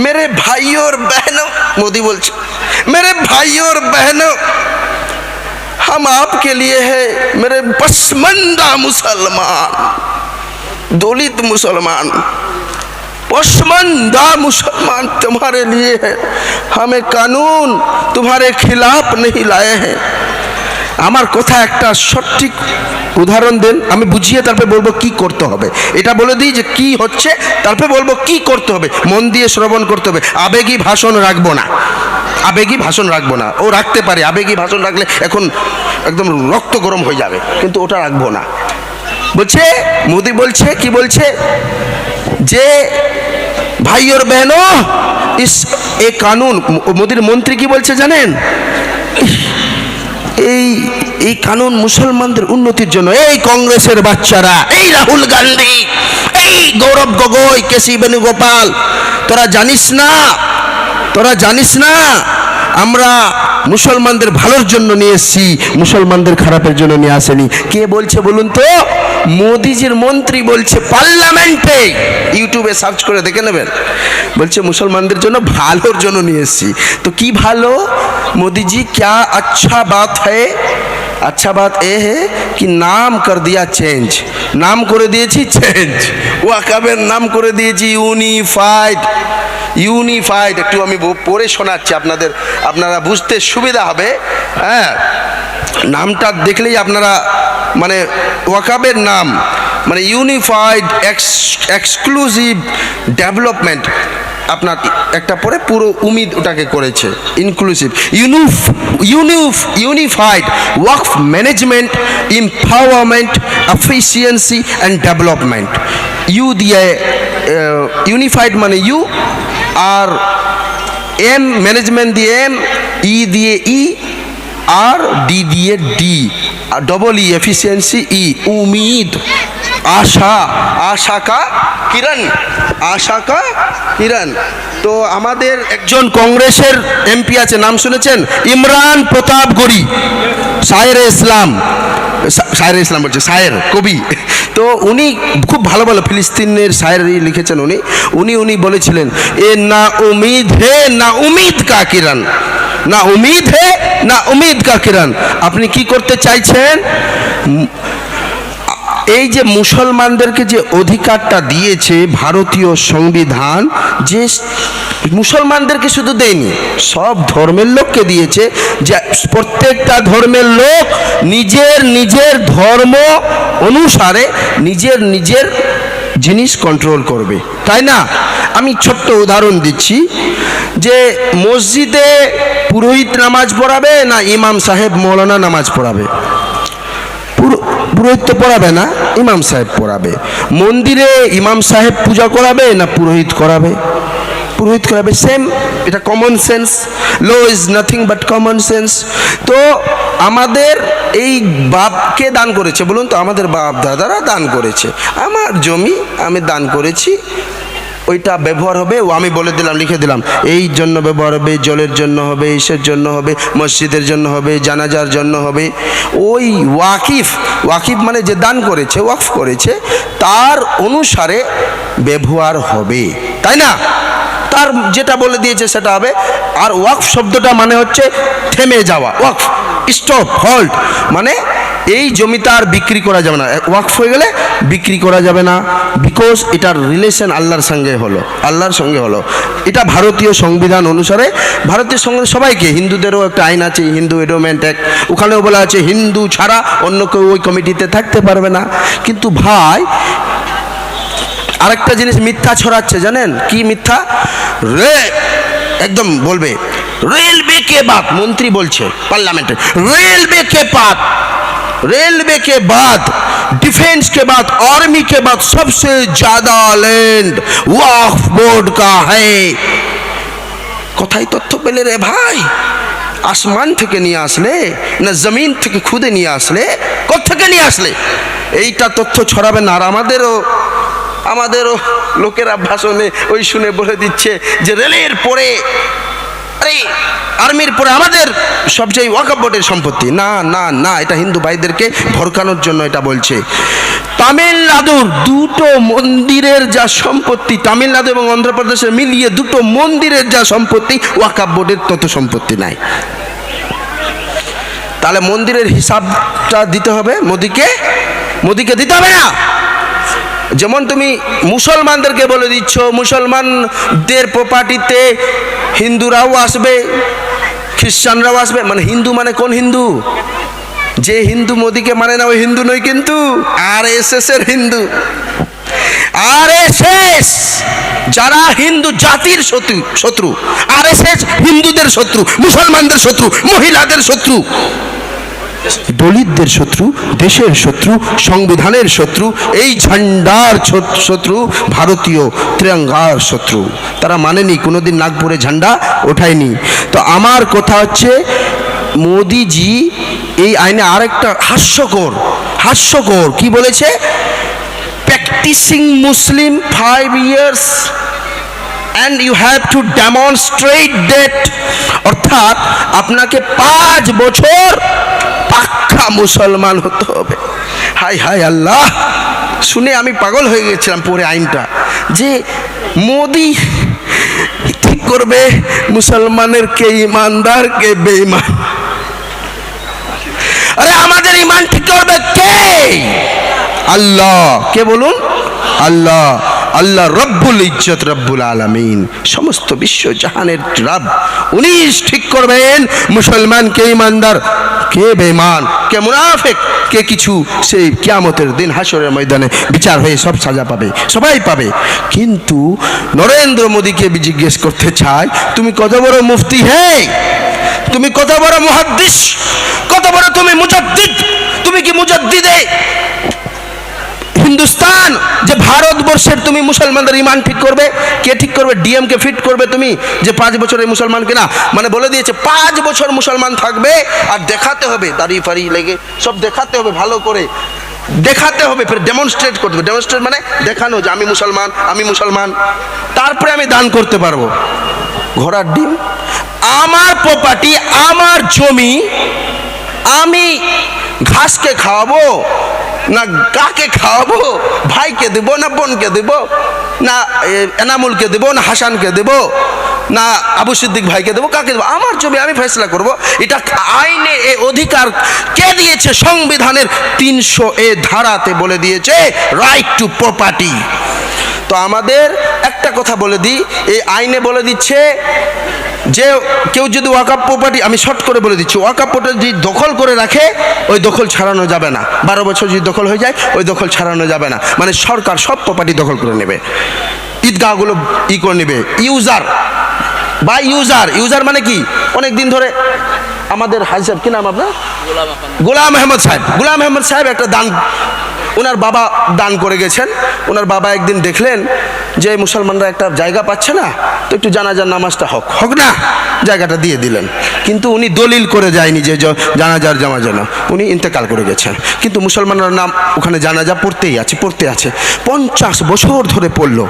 मेरे भाइयों और बहनों, मोदी बोलছে मेरे भाइयों और बहनों, हम आपके लिए है, मेरे पसमंदा मुसलमान, दलित मुसलमान, पसमंदा मुसलमान तुम्हारे लिए है। हमें कानून तुम्हारे खिलाफ नहीं लाए हैं। আমার কথা একটা সঠিক উদাহরণ দেন, আমি বুঝিয়ে তারপরে বলব কি করতে হবে। এটা বলে দিই যে কি হচ্ছে, তারপরে বলব কি করতে হবে। মন দিয়ে শ্রবণ করতে হবে। আবেগী ভাষণ রাখব না। আবেগী ভাষণ রাখব না। ও রাখতে পারে। আবেগী ভাষণ রাখলে এখন একদম রক্ত গরম হয়ে যাবে, কিন্তু ওটা রাখব না। বলছে, মোদি বলছে, কি বলছে? যে ভাই ওর ইস, এ কানুন মোদির মন্ত্রী কি বলছে জানেন? এই এই কানুন মুসলমানদের উন্নতির জন্য, এই কংগ্রেসের বাচ্চারা, এই রাহুল গান্ধী, এই গৌরব গগৈ, কেসি বেণুগোপাল, তোরা জানিস না, তোরা জানিস না, আমরা মুসলমানদের ভালোর জন্য নিয়ে এসেছি, মুসলমানদের খারাপের জন্য নিয়ে আসেনি। কে বলছে বলুন তো? মোদিজির মন্ত্রী বলছে পার্লামেন্টে। ইউটিউবে সার্চ করে দেখে নেবেন। বলছে মুসলমানদের জন্য ভালোর জন্য নিয়ে এসেছি। তো কি ভালো? मोदी जी क्या अच्छा बात है अच्छा बात ये है कि नाम कर दिया চেঞ্জ নাম করে দিয়েছি চেঞ্জ ওয়াকাবের নাম করে দিয়েছি ইউনিফাইড ইউনিফাইড একটু আমি ব- পড়ে শোনাচ্ছি আপনাদের আপনারা বুঝতে সুবিধা হবে হ্যাঁ নামটা দেখলেই আপনারা মানে ওয়াকাবের নাম মানে ইউনিফাইড এক্সক্লুসিভ ডেভেলপমেন্ট আপনার একটা পরে পুরো উমিদ ওটাকে করেছে inclusive unif unif unified work management empowerment efficiency and development U দিয়ে ইউনিফাইড মানে ইউ আর এম ম্যানেজমেন্ট দিয়ে এম ই দিয়ে ই আর ডি দিয়ে D R double E efficiency E Umeed. আশা আশা কা কিরণ আশা কা কিরণ। তো আমাদের একজন কংগ্রেসের এমপি আছে, নাম শুনেছেন? ইমরান প্রতাপ গড়ি, সায়ের ইসলাম। সায়ের ইসলাম বলছে, সায়ের কবি। তো উনি খুব ভালো ভালো ফিলিস্তিনের শায়েরি লিখেছেন উনি। উনি উনি বলেছিলেন, এ না উমিদ হে, না উমিদ কা কিরণ। না উমিদ হে, না উমিদ কা কিরণ। আপনি কি করতে চাইছেন? এই যে মুসলমানদেরকে যে অধিকারটা দিয়েছে ভারতীয় সংবিধান, যে মুসলমানদেরকে শুধু দেয়নি, সব ধর্মের লোককে দিয়েছে, যে প্রত্যেকটা ধর্মের লোক নিজের নিজের ধর্ম অনুসারে নিজের নিজের জিনিস কন্ট্রোল করবে। তাই না? আমি ছোট্ট উদাহরণ দিচ্ছি, যে মসজিদে পুরোহিত নামাজ পড়াবে না ইমাম সাহেব মৌলানা নামাজ পড়াবে? পুরোহিত পড়াবে না? ইমাম সাহেব পড়াবে। মন্দিরে ইমাম সাহেব পূজা করাবে না পুরোহিত করাবে? পুরোহিত করাবে সেম এটা common sense law is nothing but common sense তো আমাদের এই বাপকে দান করেছে, বলুন তো, আমাদের বাপ দাদারা দান করেছে। আমার জমি আমি দান করেছি ওইটা ব্যবহার হবে, ও আমি বলে দিলাম, লিখে দিলাম। এই জন্য ব্যবহার হবে, জলের জন্য হবে, ইসের জন্য হবে, মসজিদের জন্য হবে, জানাজার জন্য হবে। ওই ওয়াকিফ ওয়াকিফ মানে যে দান করেছে, ওয়াকফ করেছে, তার অনুসারে ব্যবহার হবে। তাই না? তার যেটা বলে দিয়েছে সেটা হবে। আর ওয়াকফ শব্দটা মানে হচ্ছে থেমে যাওয়া, ওয়াকফ, স্টপ হল্ট মানে এই জমিতে আর বিক্রি করা যাবে না। ওয়াকফ হয়ে গেলে বিক্রি করা যাবে না। বিকজ এটার রিলেশন আল্লাহর সঙ্গে হলো। আল্লাহর সঙ্গে হলো। এটা ভারতীয় সংবিধান অনুসারে ভারতীয় সংবিধান সবাইকে, হিন্দুদেরও একটা আইন আছে, হিন্দু এডোমেন্ট এক ওখানেও বলা আছে, হিন্দু ছাড়া অন্য কেউ ওই কমিটিতে থাকতে পারবে না। কিন্তু ভাই, আরেকটা জিনিস মিথ্যা ছড়াচ্ছে, জানেন? কি মিথ্যা? রে, একদম বলবে রেলওয়ে কে বাত মন্ত্রী বলছে পার্লামেন্টে রেলওয়ে কে বাত रेलवे के बाद डिफेंस के बाद आर्मी के बाद सबसे ज्यादा लैंड वक्फ बोर्ड का है কোথায় তথ্য পেলে রে ভাই আসমান থেকে নিয়ে আসলে না জমিন থেকে খুদে নিয়ে আসলে থেকে নিয়ে আসলে এইটা তথ্য ছড়াবে না আর আমাদেরও আমাদেরও লোকেরা ভাষণে ওই শুনে বলে দিচ্ছে যে রেলের পরে আরে, আর্মির পরে আমাদের সবচেয়ে ওয়াকাব বোর্ডের সম্পত্তি। না না না, এটা হিন্দু ভাইদেরকে ভরকানোর জন্য এটা বলছে। তামিলনাড়ুর দুটো মন্দিরের যা সম্পত্তি, তামিলনাড়ু এবং অন্ধ্রপ্রদেশে মিলিয়ে দুটো মন্দিরের যা সম্পত্তি ওয়াকাব বোর্ডের তত সম্পত্তি নাই। তাহলে মন্দিরের হিসাবটা দিতে হবে মোদিকে? মোদিকে দিতে হবে না? যেমন তুমি মুসলমানদেরকে বলে দিচ্ছ, মুসলমানদের প্রপার্টিতে হিন্দুরাও আসবে, খ্রিস্টানরাও আসবে। মানে হিন্দু মানে কোন হিন্দু? যে হিন্দু মোদিকে মানে না, ওই হিন্দু নয় কিন্তু আর এস এর হিন্দু। আর এস এস যারা হিন্দু জাতির শত্রু শত্রু। আর এস এস হিন্দুদের শত্রু, মুসলমানদের শত্রু, মহিলাদের শত্রু। দলিতদের শত্রু, দেশের শত্রু, সংবিধানের শত্রু, এই ঝান্ডার শত্রু, ভারতীয় ত্রিরঙ্গার শত্রু। তারা মানেনি, কোনোদিন নাগপুরে ঝান্ডা ওঠায়নি। তো আমার কথা হচ্ছে, মোদিজি এই আইনে আরেকটা হাস্যকর হাস্যকর, কি বলেছে? Practicing Muslim five years and you have to demonstrate that অর্থাৎ আপনাকে পাঁচ বছর পাক্কা মুসলমান হতে হবে। হাই হাই, আল্লাহ। শুনে আমি পাগল হয়ে গেছিলাম পরে আইনটা যে মোদি ঠিক করবে? মুসলমানের কে ইমানদার, কে বেঈমান? আরে আমাদের ইমান ঠিক করবে? কে? আল্লাহ। কে বলুন? আল্লাহ। আল্লাহ রব্বুল ইজ্জত রব্বুল আলামিন। সমস্ত বিশ্ব জাহানের রব, উনি ঠিক করবেন মুসলমান কে ইমানদার কে বেমান কে মুনাফেক, কে কিছু, সেই কিয়ামতের দিন হাসরের ময়দানে বিচার হয়ে সব সাজা পাবে, সবাই পাবে। কিন্তু নরেন্দ্র মোদীকে জিজ্ঞেস করতে চাই, তুমি কত বড় মুফতি হে? তুমি কত বড় মুহাদ্দিস? কত বড় তুমি মুজাদ্দিদ? তুমি কি মুজাদ্দিদে? হিন্দুস্তান যে ভারতবর্ষের তুমি মুসলমানদের ইমান ঠিক করবে? কে ঠিক করবে? ডিএম কে ফিট করবে তুমি? যে পাঁচ বছরের মুসলমান কিনা? মানে বলে দিয়েছে, পাঁচ বছর মুসলমান থাকবে আর দেখাতে হবে দাড়ি ফাড়ি লেগে। সব দেখাতে হবে ভালো করে। দেখাতে হবে, ফের ডেমনস্ট্রেট করতে হবে। ডেমনস্ট্রেট মানে দেখানো যে আমি মুসলমান আমি মুসলমান। তারপরে আমি দান করতে পারব। ঘোড়ার ডিম। আমার প্রপার্টি আমার জমি, আমি ঘাসকে খাওয়াবো। না কাকে খাওয়াবো? ভাইকে দেব, না বোনকে দেব? না এনামুলকে দেব, না হাসানকে দেব? না আবু সিদ্দিক ভাইকে দেবো, কাকে দেবো? আমার জমি আমি ফেসলা করব। এটা আইনে এ অধিকার কে দিয়েছে? সংবিধানের তিনশো এ ধারাতে বলে দিয়েছে রাইট টু প্রপার্টি তো আমাদের একটা কথা বলে দিই, এই আইনে বলে দিচ্ছে যে কেউ যদি ওয়াকাপ প্রপার্টি আমি শর্ট করে বলে দিচ্ছি ওয়াকাপ প্রপার্টি যদি দখল করে রাখে ওই দখল ছাড়ানো যাবে না। বারো বছর যদি দখল হয়ে যায় ওই দখল ছাড়ানো যাবে না। মানে সরকার সব প্রপার্টি দখল করে নেবে। ঈদগাহগুলো ই করে নেবে। ইউজার বা ইউজার ইউজার মানে কি? অনেক দিন ধরে আমাদের হাজি সাহেব কি নাম আপনার? গোলাম আহমদ সাহেব। গোলাম আহমদ সাহেব একটা দান ওনার বাবা দান করে গেছেন। ওনার বাবা একদিন দেখলেন যে মুসলমানরা একটা জায়গা পাচ্ছে না, তো একটু জানাজার নামাজটা হোক। হোক না, জায়গাটা দিয়ে দিলেন। কিন্তু উনি দলিল করে যায়নি যে জানাজার জামা যেন। উনি ইন্তেকাল করে গেছেন। কিন্তু মুসলমানরা নাম ওখানে জানাজা পড়তেই আছে, পড়তে আছে। পঞ্চাশ বছর ধরে পড়ল।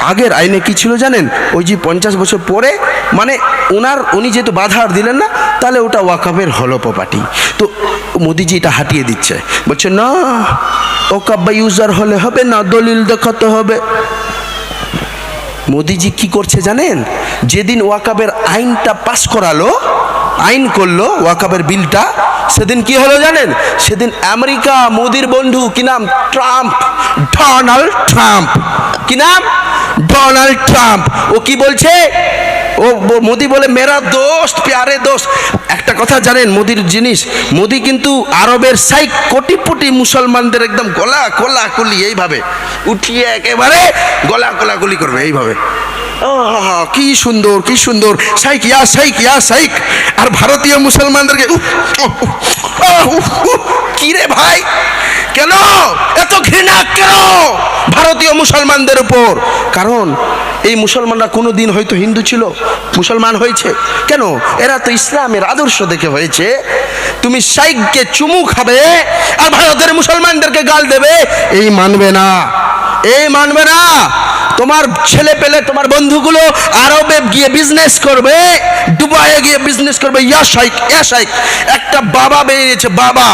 আগের আইনে কি ছিল জানেন? ওই যে পঞ্চাশ বছর পরে মানে ওনার উনি যেহেতু বাধা আর দিলেন না, তাহলে ওটা ওয়াকাবের হলো প্রপার্টি। তো মোদিজি এটা হাটিয়ে দিচ্ছে। বলছে, না ওকাব বা ইউজার হলে হবে, না দলিল দেখাতে হবে। মোদিজি কি করছে জানেন? যেদিন ওয়াকাবের আইনটা পাস করালো, আইন করল, ওয়াকাবের বিলটা, সেদিন কি হলো জানেন? সেদিন আমেরিকা মোদির বন্ধু কি নাম? Trump, Donald Trump. কি নাম? Donald Trump. ও কি বলছে? ও মোদি বলে, মেরা দোস্ত, প্যারে দোস্ত। একটা কথা জানেন, মোদির জিনিস, মোদি কিন্তু আরবের সাই কোটি কোটি মুসলমানদের একদম গলা কোলা কলি এইভাবে, উঠিয়ে একেবারে গলা কোলাকুলি করবে এইভাবে। কি সুন্দর কি সুন্দর। সাইক ইয়া সাইক ইয়া সাইক আর ভারতীয় মুসলমানদেরকে উফ, উফ, উফ, আহ, উফ, উফ, কি রে ভাই? কেন? এত ঘৃণা কেন? ভারতীয় মুসলমানদের উপর। কারণ এই মুসলমানরা কোনো দিন হয়তো হিন্দু ছিল মুসলমান হয়েছে। কেন? এরা তো ইসলামের আদর্শ দেখে হয়েছে। তুমি শাইককে চুমু খাবে আর ভারতের মুসলমানদেরকে গাল দেবে এই মানবে না। এই মানবে না। তোমার ছেলে পেলে তোমার বন্ধুগুলো আরবে গিয়ে বিজনেস করবে, দুবাইয়ে গিয়ে বিজনেস করবে, ইয়া শাইক ইয়া শাইক একটা বাবা বেরিয়েছে, বাবা,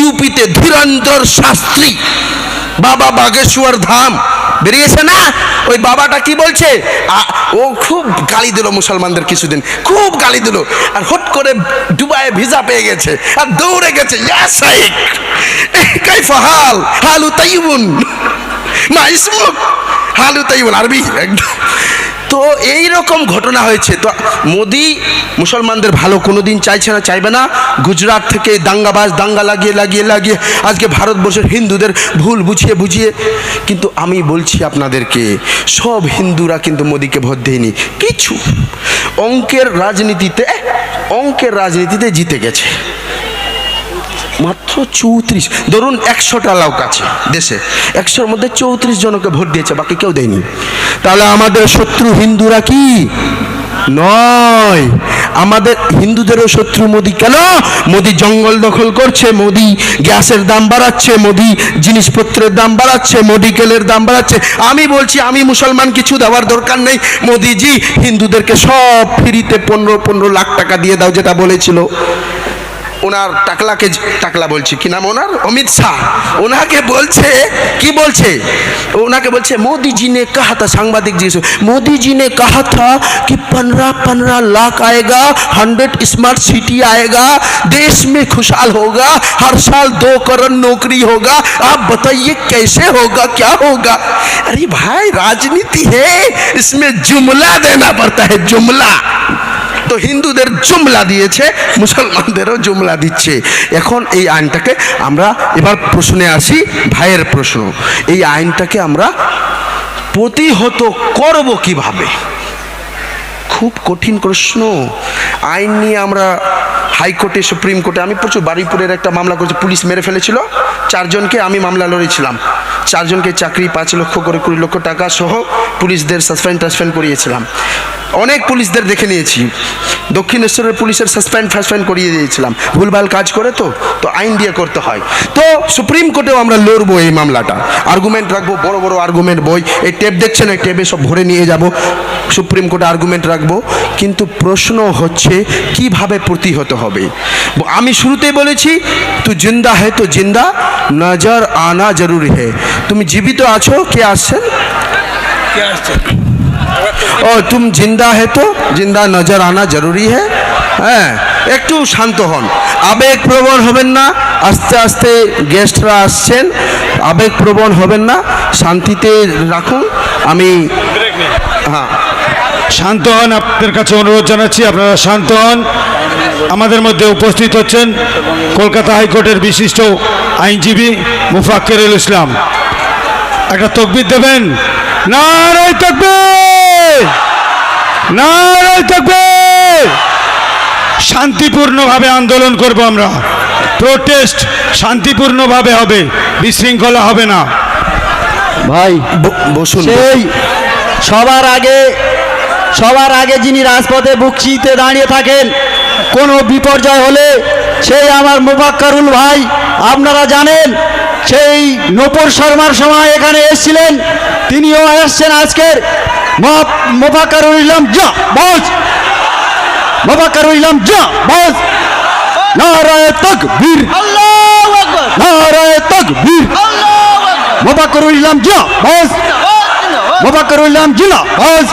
ইউপিতে ধীরন্ধর শাস্ত্রী। বাবা বাগেশ্বর ধাম। বেরিয়েছে না? ওই বাবাটা কি বলছে? ও খুব গালি দিল মুসলমানদের কিছুদিন, খুব গালি দিল। আর হুট করে দুবাইয়ে ভিসা পেয়ে গেছে, আর দৌড়ে গেছে, ইয়া শাইক কাইফা হাল, হালু তাইবুন মা ইসমুক। হালু তাইবুন আরবি। একদম তো এই রকম ঘটনা হয়েছে। তো মোদি মুসলমানদের ভালো কোনো দিন চাইছে না, চাইবে না। গুজরাট থেকে দাঙ্গাবাজ, দাঙ্গা লাগিয়ে লাগিয়ে লাগিয়ে আজকে ভারতবর্ষের হিন্দুদের ভুল বুঝিয়ে বুঝিয়ে। কিন্তু আমি বলছি আপনাদেরকে, সব হিন্দুরা কিন্তু মোদিকে ভোট দেয়নি। কিছু। অঙ্কের রাজনীতিতে অঙ্কের রাজনীতিতে জিতে গেছে। মাত্র চৌত্রিশ। ধরুন একশোটা লোক আছে দেশে। একশোর মধ্যে চৌত্রিশ জনকে ভোট দিয়েছে, বাকি কেউ দেয়নি। তাহলে আমাদের শত্রু হিন্দুরা কি? নয়। আমাদের হিন্দুদেরও শত্রু মোদি কেন? মোদি জঙ্গল দখল করছে, মোদি গ্যাসের দাম বাড়াচ্ছে, মোদি জিনিসপত্রের দাম বাড়াচ্ছে মেডিকেলের দাম বাড়াচ্ছে। আমি বলছি, আমি মুসলমান, কিছু দেওয়ার দরকার নেই। মোদিজি হিন্দুদেরকে সব ফ্রিতে পনেরো পনেরো লাখ টাকা দিয়ে দাও, যেটা বলেছিল। ওনার টাকলাকে টাকলা বলছি কি নাম ওনার অমিত শাহ ওনাকে বলছে কি বলছে ওনাকে বলছে मोदी जी ने कहा था सांबादिक जी से मोदी जी ने कहा था कि पंद्रह पंद्रह लाख आएगा हंड्रेड स्मार्ट सिटी आएगा देश में खुशहाल होगा हर साल दो करोड़ नौकरी होगा आप बताइए कैसे होगा क्या होगा अरे भाई राजनीति है इसमें जुमला देना पड़ता है जुमला তো হিন্দুদের জুমলা দিয়েছে, মুসলমানদেরও জুমলা দিচ্ছে। এখন এই আইনটাকে আমরা এবার প্রশ্নে আসি, ভাইয়ের প্রশ্ন। এই আইনটাকে আমরা প্রতিহত করব কীভাবে? খুব কঠিন প্রশ্ন। আইন নিয়ে আমরা হাইকোর্টে, সুপ্রিম কোর্টে, আমি প্রচুর বারুইপুরের একটা মামলা করেছি, পুলিশ মেরে ফেলেছিল। চারজনকে আমি মামলা লড়েছিলাম। চারজনকে চাকরি পাঁচ লক্ষ করে কুড়ি লক্ষ টাকা সহ পুলিশদের সাসপেন্ড টাসপেন্ড করিয়েছিলাম। অনেক পুলিশদের দেখে নিয়েছি। দক্ষিণেশ্বরের পুলিশের সাসপেন্ড ফাসপেন্ড করিয়ে দিয়েছিলাম। ভুলভাল কাজ করে তো তো আইন দিয়ে করতে হয়। তো সুপ্রিম কোর্টেও আমরা লড়বো এই মামলাটা। আর্গুমেন্ট রাখব, বড় বড় আর্গুমেন্ট বই। এই টেপ দেখছেন, এই টেপে সব ভরে নিয়ে যাব। সুপ্রিম কোর্টে আর্গুমেন্ট রাখব। কিন্তু প্রশ্ন হচ্ছে, কীভাবে প্রতিহত হবে? আমি শুরুতেই বলেছি তু জিন্দা হে, তো জিন্দা। নজর আনা জরুরি হে। তুমি জীবিত আছো? কে আসছেন? ও তুম জিন্দা হে তো জিন্দা নজর আনা জরুরি হে হ্যাঁ একটু শান্ত হন আবেগ প্রবণ হবেন না আস্তে আস্তে গেস্টরা আসছেন আবেগ প্রবণ হবেন না শান্তিতে রাখুন আমি হ্যাঁ শান্ত হন আপনাদের কাছে অনুরোধ জানাচ্ছি আপনারা শান্ত হন আমাদের মধ্যে উপস্থিত হচ্ছেন কলকাতা হাইকোর্টের বিশিষ্ট আইনজীবী মুফাক্কেরুল ইসলাম। একটা তকবির দেবেন। নারায় তকবির! নারায় তকবির! শান্তিপূর্ণভাবে আন্দোলন করব আমরা। প্রোটেস্ট শান্তিপূর্ণভাবে হবে বিশৃঙ্খলা হবে না। ভাই ব- বসুন সেই সবার আগে সবার আগে যিনি রাজপথে বুকচিতে দাঁড়িয়ে থাকেন কোনো বিপর্যয় হলে সেই আমার মোবাক্কারুল ভাই আপনারা জানেন সেই নপুর শর্মার সময় এখানে এসেছিলেন। তিনিও এসছেন আজকের মো- মোবাক্কারুল ইসলাম। যা বস। মোবাক্কারুল ইসলাম যা বস। নারায় তকবীর। নারায় তকবীর। মোবাক্কারুল ইসলাম যা বস। মোবাক্কারুল ইসলাম জিলা বস।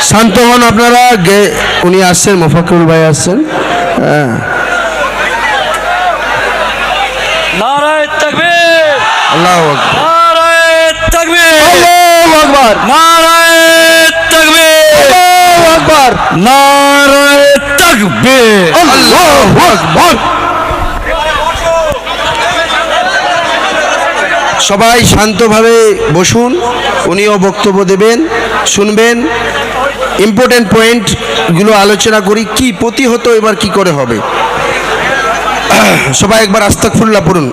শান্ত হন আপনারা গে উনি আসছেন মোফাকুল ভাই আসছেন। হ্যাঁ নারায় তাকবীর আল্লাহ আকবার। সবাই শান্তভাবে বসুন উনিও বক্তব্য দেবেন শুনবেন। ইম্পর্টেন্ট পয়েন্টগুলো আলোচনা করি কি প্রতিহত এবার কি করে হবে। সবাই একবার আস্তাকফুল্লাহ পড়ুন।